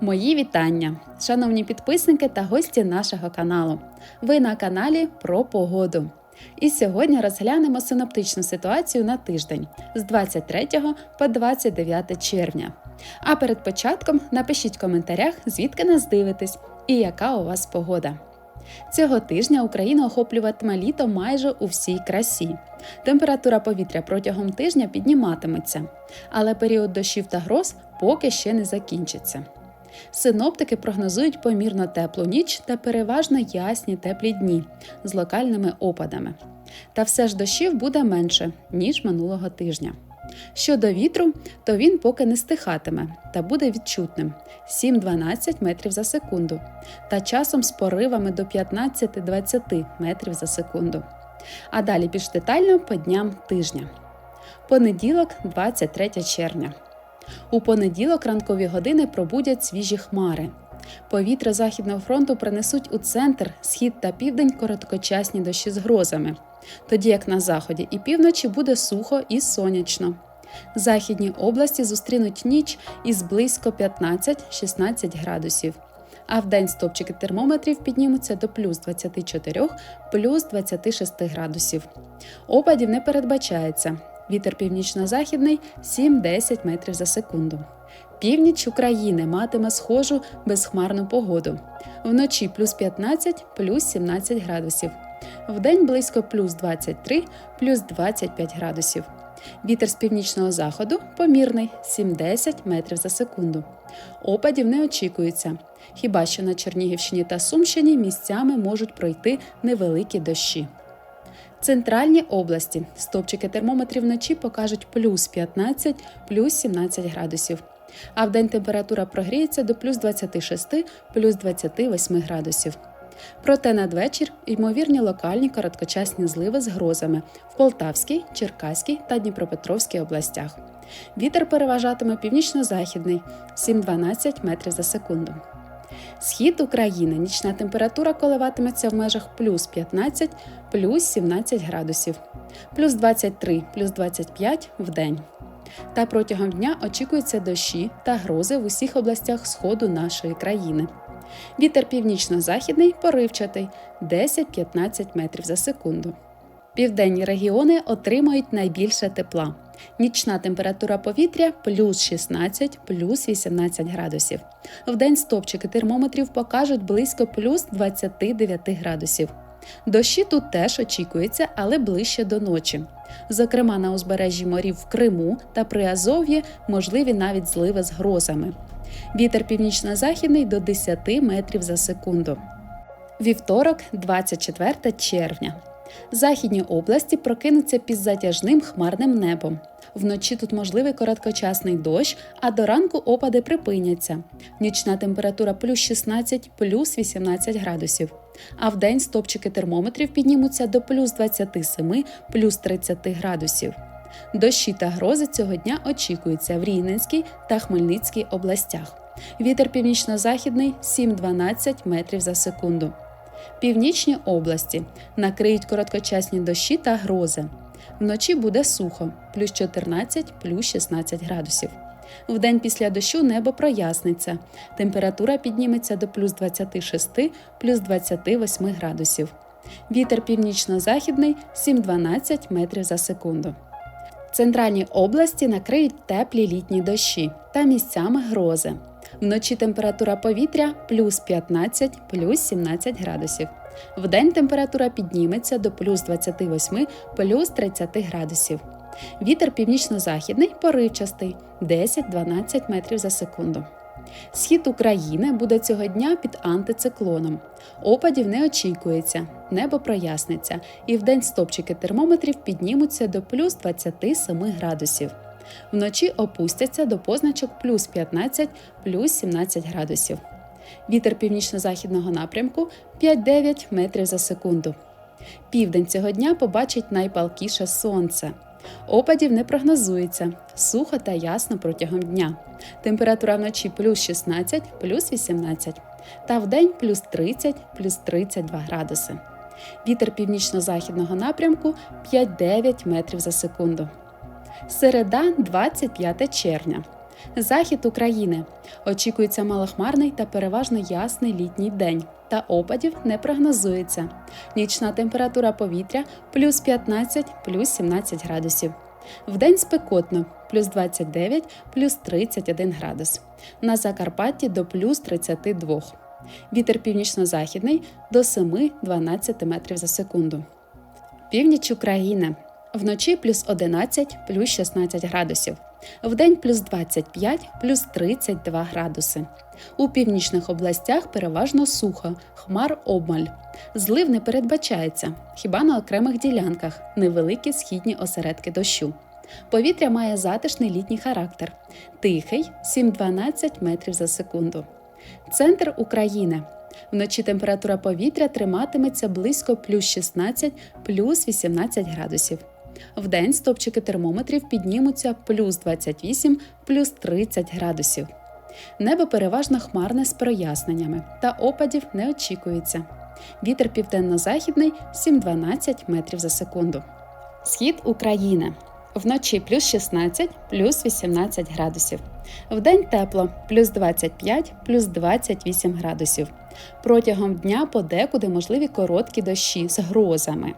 Мої вітання, шановні підписники та гості нашого каналу. Ви на каналі про погоду. І сьогодні розглянемо синоптичну ситуацію на тиждень з 23 по 29 червня. А перед початком напишіть в коментарях, звідки нас дивитесь і яка у вас погода. Цього тижня Україну охоплюватиме літо майже у всій красі. Температура повітря протягом тижня підніматиметься, але період дощів та гроз поки ще не закінчиться. Синоптики прогнозують помірно теплу ніч та переважно ясні теплі дні з локальними опадами. Та все ж дощів буде менше, ніж минулого тижня. Щодо вітру, то він поки не стихатиме та буде відчутним 7-12 метрів за секунду, та часом з поривами до 15-20 метрів за секунду. А далі більш детально по дням тижня. Понеділок, 23 червня. У понеділок ранкові години пробудять свіжі хмари. Повітря Західного фронту принесуть у центр, схід та південь короткочасні дощі з грозами, тоді як на заході і півночі буде сухо і сонячно. Західні області зустрінуть ніч із близько 15-16 градусів. А в день стопчики термометрів піднімуться до плюс 24, плюс 26 градусів. Опадів не передбачається. Вітер північно-західний 7-10 метрів за секунду. Північ України матиме схожу безхмарну погоду. Вночі плюс 15, плюс 17 градусів. Вдень близько плюс 23, плюс 25 градусів. Вітер з північного заходу помірний 7-10 метрів за секунду. Опадів не очікується. Хіба що на Чернігівщині та Сумщині місцями можуть пройти невеликі дощі. Центральні області стопчики термометрів вночі покажуть плюс 15, плюс 17 градусів. А вдень температура прогріється до плюс 26, плюс 28 градусів. Проте надвечір ймовірні локальні короткочасні зливи з грозами в Полтавській, Черкаській та Дніпропетровській областях. Вітер переважатиме північно-західний 7-12 метрів за секунду. Схід України нічна температура коливатиметься в межах плюс 15, плюс 17 градусів, плюс 23, плюс 25 в день. Та протягом дня очікуються дощі та грози в усіх областях сходу нашої країни. Вітер північно-західний поривчатий 10-15 метрів за секунду. Південні регіони отримають найбільше тепла. Нічна температура повітря плюс 16, плюс 18 градусів. Вдень стопчики термометрів покажуть близько плюс 29 градусів. Дощі тут теж очікується, але ближче до ночі. Зокрема, на узбережжі морів в Криму та Приазов'ї можливі навіть зливи з грозами. Вітер північно-західний до 10 метрів за секунду. Вівторок, 24 червня. Західні області прокинуться під затяжним хмарним небом. Вночі тут можливий короткочасний дощ, а до ранку опади припиняться. Нічна температура плюс 16, плюс 18 градусів. А вдень стопчики термометрів піднімуться до плюс 27, плюс 30 градусів. Дощі та грози цього дня очікуються в Рівненській та Хмельницькій областях. Вітер північно-західний 7-12 метрів за секунду. Північні області накриють короткочасні дощі та грози. Вночі буде сухо, плюс 14, плюс 16 градусів. Вдень після дощу небо проясниться. Температура підніметься до плюс 26, плюс 28 градусів. Вітер північно-західний 7-12 метрів за секунду. Центральні області накриють теплі літні дощі та місцями грози. Вночі температура повітря плюс 15, плюс 17 градусів. Вдень температура підніметься до плюс 28, плюс 30 градусів. Вітер північно-західний поривчастий 10-12 метрів за секунду. Схід України буде цього дня під антициклоном. Опадів не очікується, небо проясниться, і вдень стопчики термометрів піднімуться до плюс 27 градусів. Вночі опустяться до позначок плюс 15, плюс 17 градусів. Вітер північно-західного напрямку 5-9 метрів за секунду. Південь цього дня побачить найпалкіше сонце. Опадів не прогнозується, сухо та ясно протягом дня. Температура вночі плюс 16, плюс 18, та вдень плюс 30, плюс 32 градуси. Вітер північно-західного напрямку 5-9 метрів за секунду. Середа, 25 червня. Захід України. Очікується малохмарний та переважно ясний літній день. Та опадів не прогнозується. Нічна температура повітря плюс 15, плюс 17 градусів. Вдень спекотно плюс 29, плюс 31 градус. На Закарпатті до плюс 32. Вітер північно-західний до 7-12 метрів за секунду. Північ України. Вночі плюс 11, плюс 16 градусів. Вдень плюс 25, плюс 32 градуси. У північних областях переважно сухо, хмар обмаль. Злив не передбачається, хіба на окремих ділянках невеликі східні осередки дощу. Повітря має затишний літній характер. Тихий 7-12 метрів за секунду. Центр України. Вночі температура повітря триматиметься близько плюс 16, плюс 18 градусів. Вдень стопчики термометрів піднімуться плюс 28, плюс 30 градусів. Небо переважно хмарне з проясненнями, та опадів не очікується. Вітер південно-західний 7-12 метрів за секунду. Схід України. Вночі плюс 16, плюс 18 градусів. Вдень тепло плюс 25, плюс 28 градусів. Протягом дня подекуди можливі короткі дощі з грозами.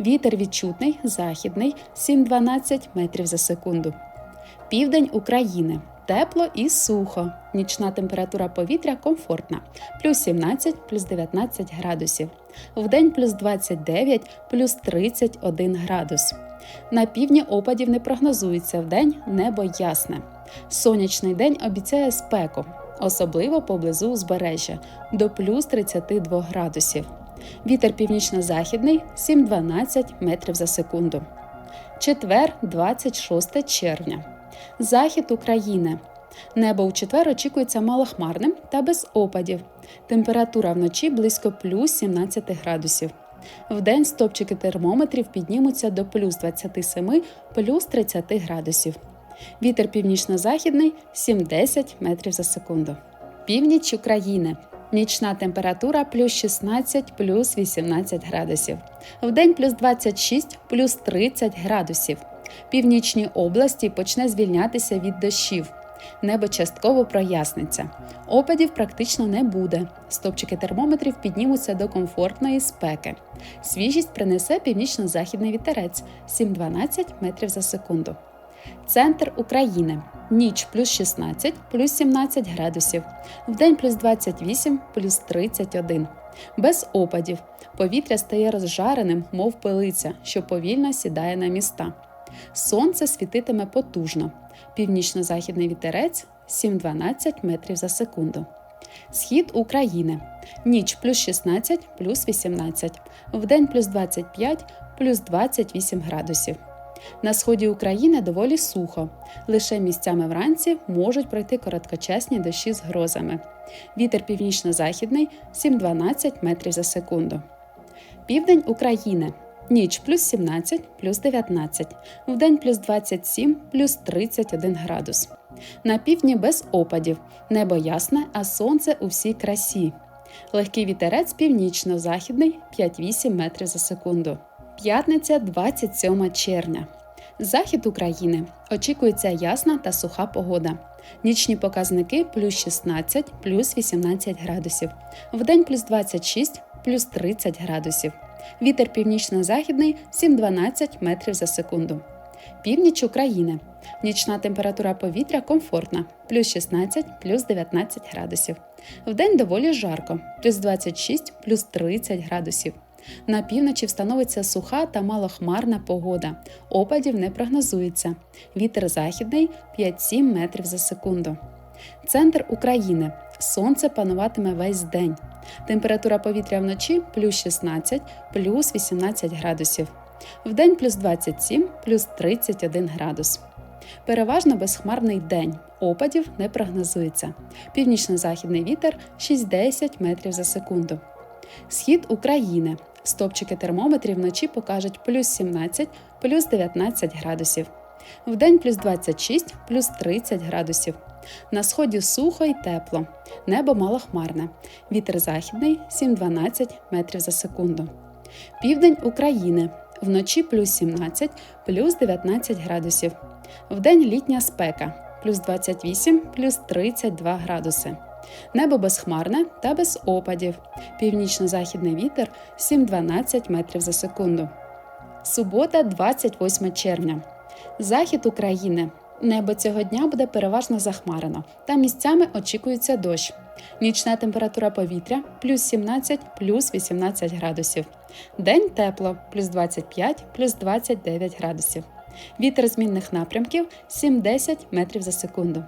Вітер відчутний, західний 7-12 метрів за секунду. Південь України. Тепло і сухо. Нічна температура повітря комфортна. Плюс 17, плюс 19 градусів. Вдень плюс 29, плюс 31 градус. На півдні опадів не прогнозується вдень небо ясне. Сонячний день обіцяє спеку, особливо поблизу узбережжя, до плюс 32 градусів. Вітер північно-західний 7-12 метрів за секунду. Четвер, 26 червня. Захід України. Небо у четвер очікується малохмарним та без опадів. Температура вночі близько плюс 17 градусів. Вдень стопчики термометрів піднімуться до плюс 27, плюс 30 градусів. Вітер північно-західний 7-10 метрів за секунду. Північ України. Нічна температура плюс 16 плюс 18 градусів. Вдень плюс 26 плюс 30 градусів. Північній області почне звільнятися від дощів. Небо частково проясниться. Опадів практично не буде. Стопчики термометрів піднімуться до комфортної спеки. Свіжість принесе північно-західний вітерець 7-12 метрів за секунду. Центр України. Ніч плюс 16, плюс 17 градусів. Вдень плюс 28, плюс 31. Без опадів. Повітря стає розжареним, мов пилиця, що повільно сідає на міста. Сонце світитиме потужно. Північно-західний вітерець 7-12 метрів за секунду. Схід України. Ніч плюс 16, плюс 18. Вдень плюс 25, плюс 28 градусів. На сході України доволі сухо. Лише місцями вранці можуть пройти короткочасні дощі з грозами. Вітер північно-західний 7-12 метрів за секунду. Південь України. Ніч плюс 17, плюс 19, вдень плюс 27, плюс 31 градус. На півдні без опадів. Небо ясне, а сонце у всій красі. Легкий вітерець північно-західний 5-8 метрів за секунду. П'ятниця 27 червня. Захід України. Очікується ясна та суха погода. Нічні показники плюс 16, плюс 18 градусів. Вдень плюс 26, плюс 30 градусів. Вітер північно-західний 7-12 метрів за секунду. Північ України. Нічна температура повітря комфортна, плюс 16, плюс 19 градусів. Вдень доволі жарко, плюс 26, плюс 30 градусів. На півночі встановиться суха та малохмарна погода. Опадів не прогнозується. Вітер західний 5-7 метрів за секунду. Центр України. Сонце пануватиме весь день. Температура повітря вночі плюс 16, плюс 18 градусів. Вдень плюс 27, плюс 31 градус. Переважно безхмарний день. Опадів не прогнозується. Північно-західний вітер 6-10 метрів за секунду. Схід України. Стопчики термометрів вночі покажуть плюс 17, плюс 19 градусів. Вдень плюс 26, плюс 30 градусів. На сході сухо і тепло. Небо малохмарне. Вітер західний 7-12 метрів за секунду. Південь України. Вночі плюс 17, плюс 19 градусів. Вдень літня спека плюс 28, плюс 32 градуси. Небо безхмарне та без опадів. Північно-західний вітер 7-12 метрів за секунду. Субота, 28 червня. Захід України. Небо цього дня буде переважно захмарено, та місцями очікується дощ. Нічна температура повітря плюс 17, плюс 18 градусів. День тепло, плюс 25, плюс 29 градусів. Вітер змінних напрямків 7-10 метрів за секунду.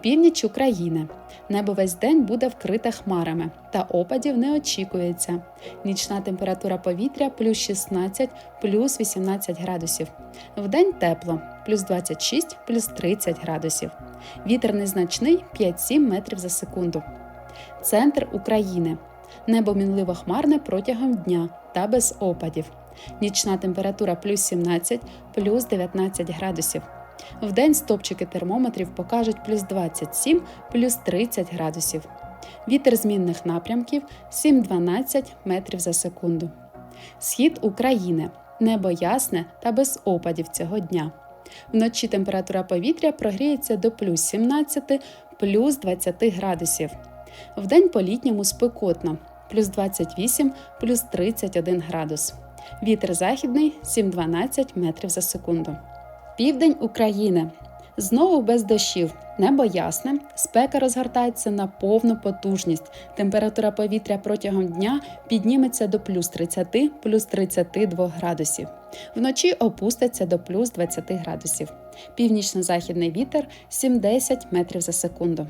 Північ України. Небо весь день буде вкрите хмарами, та опадів не очікується. Нічна температура повітря плюс 16, плюс 18 градусів. Вдень тепло, плюс 26, плюс 30 градусів. Вітер незначний 5-7 метрів за секунду. Центр України. Небо мінливо хмарне протягом дня та без опадів. Нічна температура плюс 17, плюс 19 градусів. Вдень стопчики термометрів покажуть плюс 27, плюс 30 градусів. Вітер змінних напрямків 7-12 метрів за секунду. Схід України. Небо ясне та без опадів цього дня. Вночі температура повітря прогріється до плюс 17, плюс 20 градусів. Вдень по літньому спекотно плюс 28, плюс 31 градус. Вітер західний 7-12 метрів за секунду. Південь України. Знову без дощів. Небо ясне, спека розгортається на повну потужність. Температура повітря протягом дня підніметься до плюс 30, плюс 32 градусів. Вночі опуститься до плюс 20 градусів. Північно-західний вітер 7-10 метрів за секунду.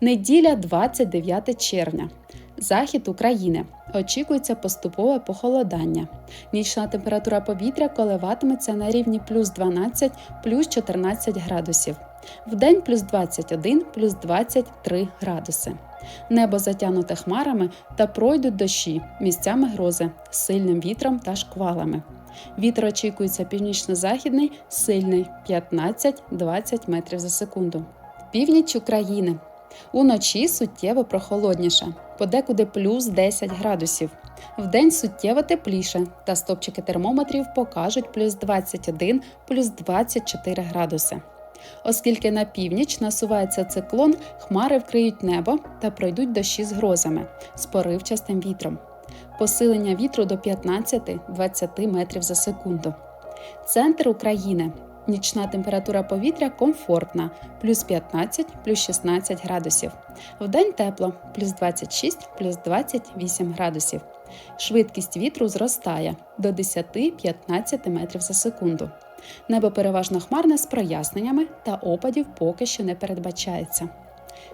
Неділя 29 червня. Захід України. Очікується поступове похолодання. Нічна температура повітря коливатиметься на рівні плюс 12, плюс 14 градусів. Вдень плюс 21, плюс 23 градуси. Небо затягнуте хмарами та пройдуть дощі, місцями грози, сильним вітром та шквалами. Вітер очікується північно-західний, сильний 15-20 метрів за секунду. Північ України. Уночі суттєво прохолодніше, подекуди плюс 10 градусів. Вдень суттєво тепліше, та стопчики термометрів покажуть плюс 21, плюс 24 градуси. Оскільки на північ насувається циклон, хмари вкриють небо та пройдуть дощі з грозами з поривчастим вітром. Посилення вітру до 15-20 метрів за секунду. Центр України. Нічна температура повітря комфортна плюс 15, плюс 16 градусів. Вдень тепло плюс 26, плюс 28 градусів. Швидкість вітру зростає до 10-15 метрів за секунду. Небо переважно хмарне з проясненнями та опадів поки що не передбачається.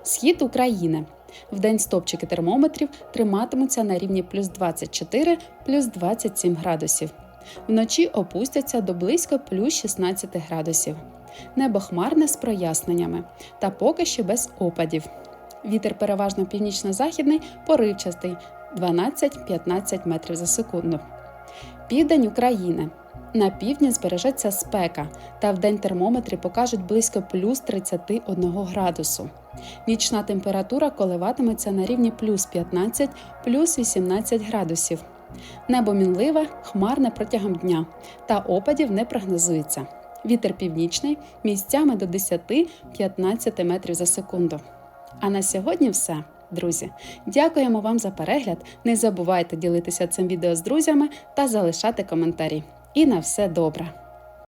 Схід України. Вдень стопчики термометрів триматимуться на рівні плюс 24, плюс 27 градусів. Вночі опустяться до близько плюс 16 градусів. Небо хмарне з проясненнями та поки що без опадів. Вітер переважно північно-західний, поривчастий 12-15 метрів за секунду. Південь України. На півдні збережеться спека, та вдень термометри покажуть близько плюс 31 градусу. Нічна температура коливатиметься на рівні плюс 15, плюс 18 градусів. Небо мінливе, хмарне протягом дня, та опадів не прогнозується. Вітер північний місцями до 10-15 метрів за секунду. А на сьогодні все, друзі. Дякуємо вам за перегляд. Не забувайте ділитися цим відео з друзями та залишати коментарі. І на все добре!